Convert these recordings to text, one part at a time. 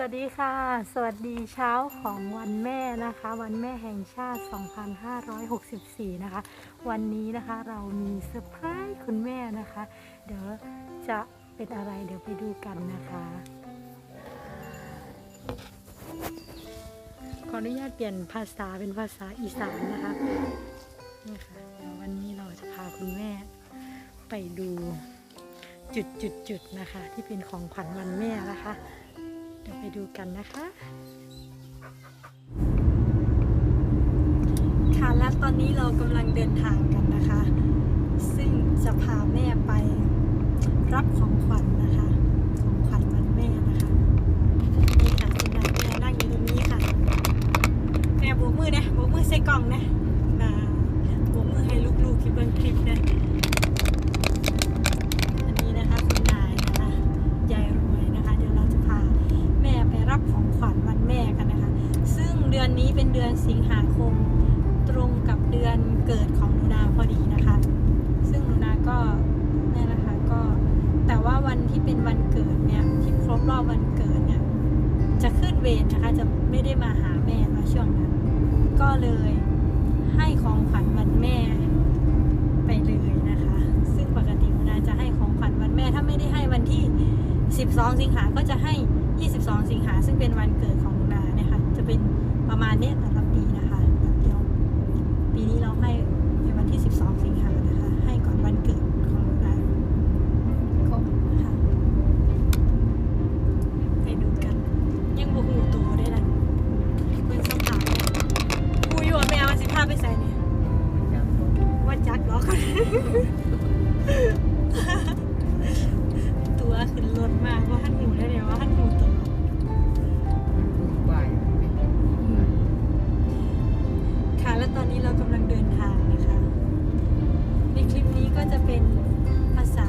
วัสดีค่ะ สวัสดีเช้าของวันแม่นะคะ วันแม่แห่งชาติ 2564 นะคะ วันนี้นะคะเรามีเซอร์ไพรส์คุณแม่นะคะ เดี๋ยวจะเป็นอะไรเดี๋ยวไปดูกันนะคะ ขออนุญาตเปลี่ยนภาษาเป็นภาษาอีสานนะคะนี่ค่ะเดี๋ยววันนี้เราจะพาคุณแม่ไปดูจุดจุดจุดๆๆนะคะ ที่เป็นของขวัญวันแม่นะคะ ดี๋ยวไปดูกันนะคะ ค่ะและตอนนี้เรากำลังเดินทางกันนะคะ ซึ่งจะพาแม่ไปรับของขวัญนะคะของขวัญวันแม่นะคะนี่ค่ะคุณนายแม่นั่งอยู่ตรงนี้ค่ะแม่โบกมือนะโบกมือใส่กล่องนะ องขวัญวันแม่กันนะคะ ซึ่งเดือนนี้เป็นเดือนสิงหาคมตรงกับเดือนเกิดของหนูนาพอดีนะคะ ซึ่งหนูนาก็เนี่ยนะคะก็แต่ว่าวันที่เป็นวันเกิดเนี่ยที่ครบรอบวันเกิดเนี่ยจะขึ้นเวรนะคะจะไม่ได้มาหาแม่มาช่วงนั้น ก็เลยให้ของขวัญวันแม่ไปเลยนะคะ ซึ่งปกติหนูนาจะให้ของขวัญวันแม่ถ้าไม่ได้ให้วันที่ 12 สิงหาก็จะให้ 22 สิงหาซึ่งเป็นวันเกิดของหนูนาเนี่ยค่ะจะเป็นประมาณเนี้ กำลังเดินทางนะคะ ในคลิปนี้ก็จะเป็นภาษา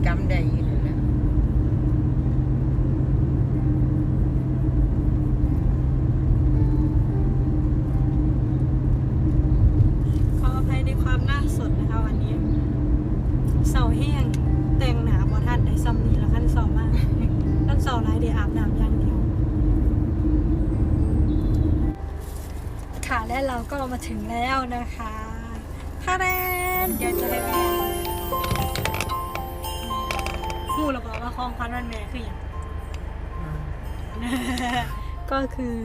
ก็จำได้อยู่นั่นแหละขออภัยในความหน้าสดนะคะวันนี้ เสาแห้งแต่งหนาบ่ท่านได้ซ้ำนี้ละขั้นเสามากขั้นสาหลายเดี๋ยวอาบน้ำอย่างเดียว ค่ะและเราก็มาถึงแล้วนะคะทาแรนเดี๋ยวจะให้ ของขวัญวันแม่คืออย่างก็คือ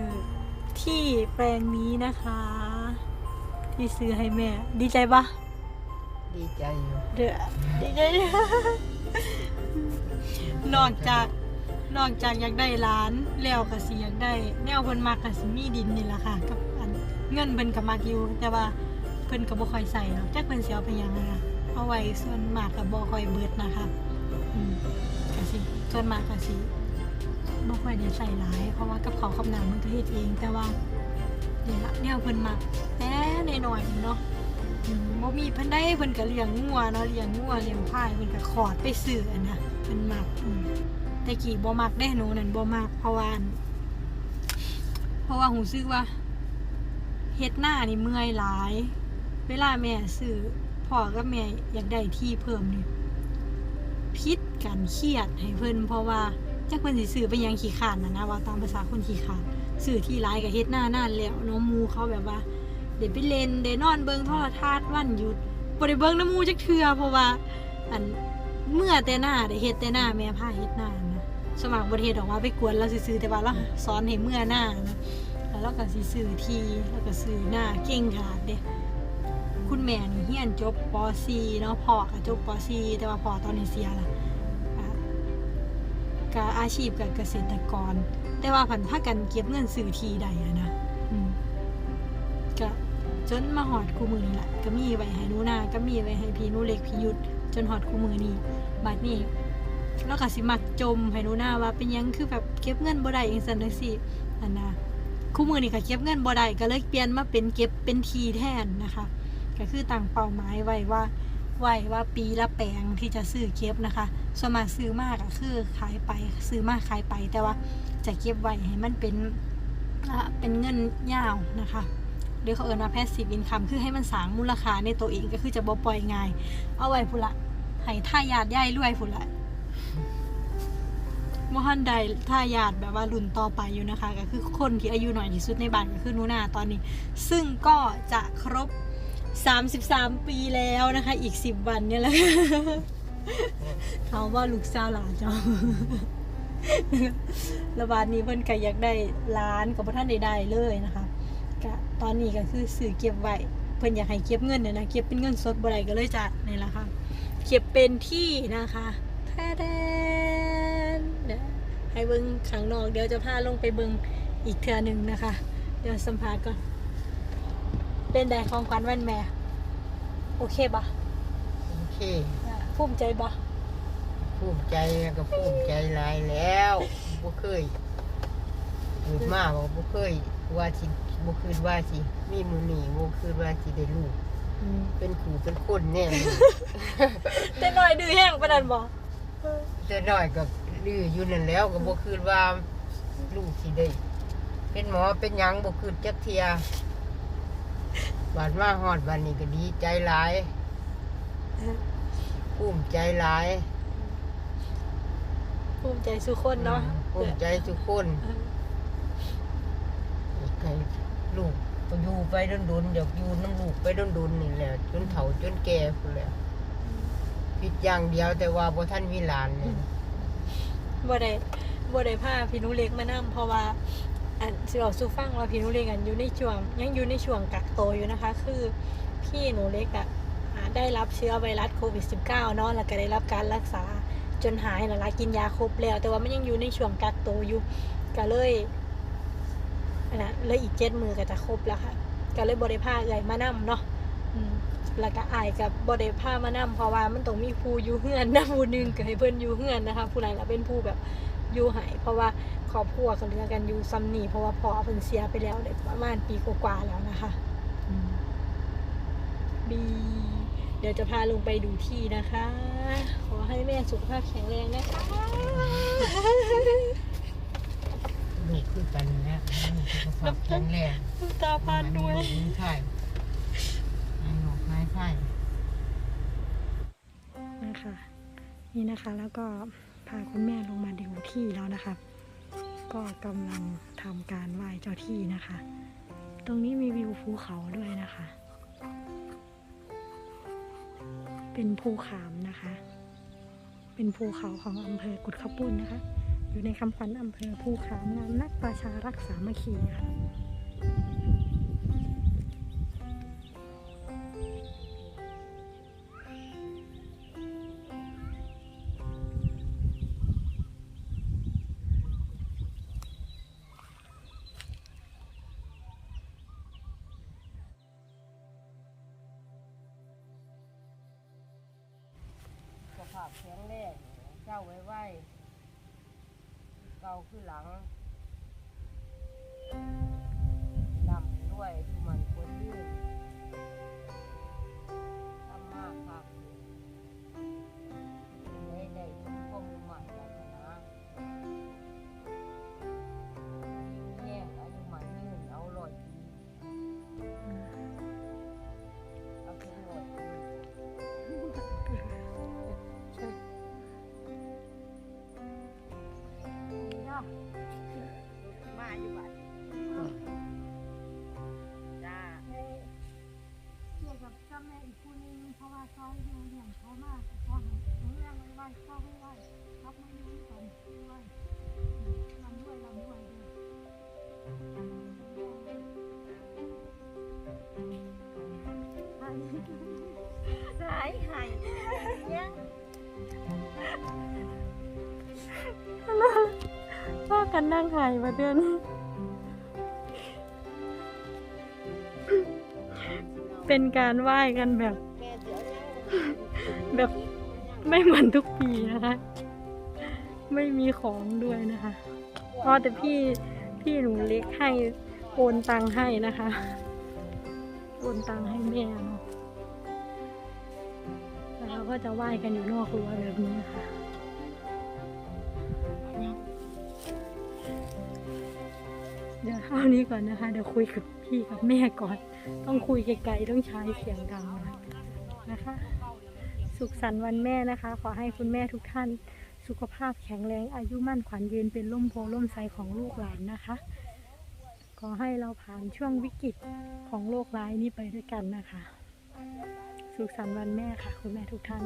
ที่แปลงนี้นะคะ ที่ซื้อให้แม่ ดีใจปะดีใจอยู่เด้อดีใจนอกจากนอกจากอยากได้ร้านแล้วก็สิอยากได้ แนวเพิ่นมักก็สิมีดินนี่แหละค่ะ กับอันเงินเพิ่นก็มักอยู่แต่ว่าเพิ่นก็บ่ค่อยใส่เนาะจักเพิ่นสิเอาไปหยังอะนะเอาไว้ส่วนมากก็บ่ค่อยเบิดนะคะ ก็สิส่วนมากก็สิบ่ค่อยได้ใส่หลาย เพราะว่ากับเขาวกับน้ำมันก็เฮ็ดเอง แต่ว่านี่ละแนวเพิ่นมักแต่ใน้อยๆเนาะอืมบ่มีเพิ่นได้เพิ่นก็เลี้ยงงัวเนาะเลี้ยงงัวเลี้ยงควายเพิ่นก็ขอดไปซื้ออันน่ะเพิ่นมักอืมแต่กี้บ่มักได้หนูนั่นบ่มักเพราะว่าอันเพราะว่าหูซึกว่าเฮ็ดหน้านี่เมื่อยหลาย เวลาแม่ซื้อพ่อกับแม่อยากได้ที่เพิ่มนี่ กันเครียดให้เพิ่นเพราะว่าจักเพิ่นสิซื้อไปยังขี้ขานนะนะว่าตามภาษาคนขี้ขานซื้อที่ร้ายกับเฮ็ดหน้านานแล้วน้องมูเขาแบบว่าเดี๋ยวไปเล่นเดี๋ยวนอนเบิ่งโทรทัศน์วันหยุดบ่ได้เบิ่งน้ำมูจักเทื่อเพราะว่าอันเมื่อแต่หน้าได้เฮ็ดแต่หน้าแม่พาเฮ็ดหน้านะสมัครบ่เฮ็ดออกว่าไปกวนเราซื่อแต่ว่าเราสอนให้เมื่อหน้านะแล้วเราก็สิซื้อที่แล้วก็ซื้อหน้าเก่งขนาดเด้คุณแม่นี่เฮียนจบป .4 เนาะพ่อก็จบป .4 แต่ว่าพ่อตอนนี้เสียละ่ะ ก็อาชีพกับเกษตรกร แต่ว่าผันพากันเก็บเงินซื้อทีใดอะนะก็จนมาหอดคู่มือนี่แหละก็มีไว้ให้นูนาก็มีไว้ให้พี่นูเล็กพี่ยุดจนหอดคู่มือนี่บัดนี้แล้วก็สิมักจมให้นูนาว่าเป็นยังคือแบบเก็บเงินบ่ได้จังซั่นจังซี่อันนะคู่มือนี่ก็เก็บเงินบ่ได้ก็เลยเปลี่ยนมาเป็นเก็บเป็นทีแทนนะคะ ก็คือตั้งเป้าหมายไว้ว่าไว้ว่าปีละแปลงที่จะซื้อเก็บนะคะ ส่วนมากซื้อมากก็คือขายไปซื้อมากขายไปแต่ว่าจะเก็บไว้ให้มันเป็นเป็นเงินยาวนะคะหรือเขาเอ่ยว่า passive income คือให้มันสางมูลค่าในตัวเองก็คือจะบ่ปล่อยง่าย เอาไว้พุ่นละให้ท่ายาดย่ายรวยพุ่นละมหันใดท่ายาดแบบว่ารุ่นต่อไปอยู่นะคะ ก็คือคนที่อายุหน่อยที่สุดในบ้านก็คือนูนาตอนนี้ ซึ่งก็จะครบ 33 ปีแล้วนะคะ อีก 10 วันเนี่ยแหละ เขาว่าลูกสาวหลานเจ้าระบาดนี้เพิ่นก็อยากได้ร้านกับพระท่านใดๆเลยนะคะก็ตอนนี้ก็คือสื่อเก็บไว้เพิ่นอยากให้เก็บเงินเนี่ยนะเก็บเป็นเงินสดบ่ได้ก็เลยจะนี่แหละค่ะเก็บเป็นที่นะคะแท้แดนเดี๋ยวให้เบิ่งข้างนอกเดี๋ยวจะพาลงไปเบิ่งอีกเทื่อหนึ่งนะคะ เดี๋ยวสัมภาษณ์ก่อน เป็นไดของขวัญวันแม่ โอเคปะโอเค ภูมิใจปะภูมิใจก็ภูมิใจหลายแล้วบ่เคยเกิดมาบ่บ่เคยว่าสิบ่คืนว่าสิมีมือหนีบ่คืนว่าสิได้ลูกเป็นขู่เป็นคนแน่แต่หน่อยดื้อแห้งปะนันบอแต่น้อยก็ดื้ออยู่นั่นแล้วก็บ่คืนว่าลูกสิได้เป็นหมอเป็นหยังบ่คืนจักเทียบาดมาฮอดบัดนี้ก็ดีใจหลาย ภูมิใจหลายภูมิใจสุกคนเนาะภูมิใจทุกคนเออให้ลูกอยู่ไปดนๆเดี๋ยวอยู่น้ำลูกไปดนๆนี่แหละจนเฒ่าจนแก่พุ่นแหละผิดอย่างเดียวแต่ว่าบ่ท่านมีหลานเนี่ยบ่ได้บ่ได้พาพี่หนุเล็กมานํเพราะว่า อันสิบอกสู่ฟังว่าพี่หนุเล็กอันอยู่ในช่วง ยังอยู่ในช่วงกักตัวอยู่นะคะ คือพี่หนูเล็กอะอ่า ได้รับเชื้อไวรัสโควิด -19 เนาะแล้วก็ได้รับการรักษาจนหายแล้วละกินยาครบแล้ว แต่ว่ามันยังอยู่ในช่วงกักตัวอยู่ก็เลยนะเลยอีกเจ็ดมือก็จะครบแล้วค่ะก็เลยบริพาเอ่ยมานํเนาะแล้วก็อายกับบริพามานํเพราะว่ามันต้องมีผู้อยู่เฮือนนะผู้หนึงก็ให้เพิ่อนอยู่เฮือนนะคะผู้นั้นละเป็นผู้แบบอยู่หายเพราะว่าครอบครัวเขาเหลือกันอยู่ซ้ำนี่เพราะว่าพ่อเพิ่นเสียไปแล้วได้ประมาณปีกว่าๆแล้วนะคะบี เดี๋ยวจะพาลงไปดูที่นะคะ ขอให้แม่สุขภาพแข็งแรงนะคะลูกคือกันนะสุขภาพแข็งแรงน้ำตาพานด้วยให้ไข่ให้หนกให้ไข่นะคะนี่นะคะแล้วก็พาคุณแม่ลงมาดูที่แล้วนะคะ ก็กำลังทำการไหว้เจ้าที่นะคะ ตรงนี้มีวิวภูเขาด้วยนะคะ เป็นภูขามนะคะ เป็นภูเขาของอำเภอกุดขปุ่นนะคะ อยู่ในคำขวัญอำเภอภูขามงามนักประชารักษามัคคีค่ะ แข็งแรงเจ้าไว้ไว้เก่าขึ้นหลังดำด้วยทุมันควรยื สายหายยังพ่อกันนั่งหายมาเดือนเป็นการไหว้กันแบบ แบบไม่เหมือนทุกปีนะคะ ไม่มีของด้วยนะคะอ๋อแต่พี่พี่หนูเล็กให้โอนตังให้นะคะ โอนตังให้แม่ ก็จะไหว้กันอยู่นอกรั้วแบบนี้นะคะเดี๋ยวเท่านี้ก่อนนะคะ เดี๋ยวคุยกับพี่กับแม่ก่อน ต้องคุยไกลๆต้องใช้เสียงดังนะคะ สุขสันต์วันแม่นะคะ ขอให้คุณแม่ทุกท่าน สุขภาพแข็งแรงอายุมั่นขวัญยืนเป็นร่มโพล่มไทรของลูกหลานนะคะ ขอให้เราผ่านช่วงวิกฤตของโรคร้ายนี้ไปด้วยกันนะคะ สุขสันต์วันแม่ค่ะ คุณแม่ทุกท่าน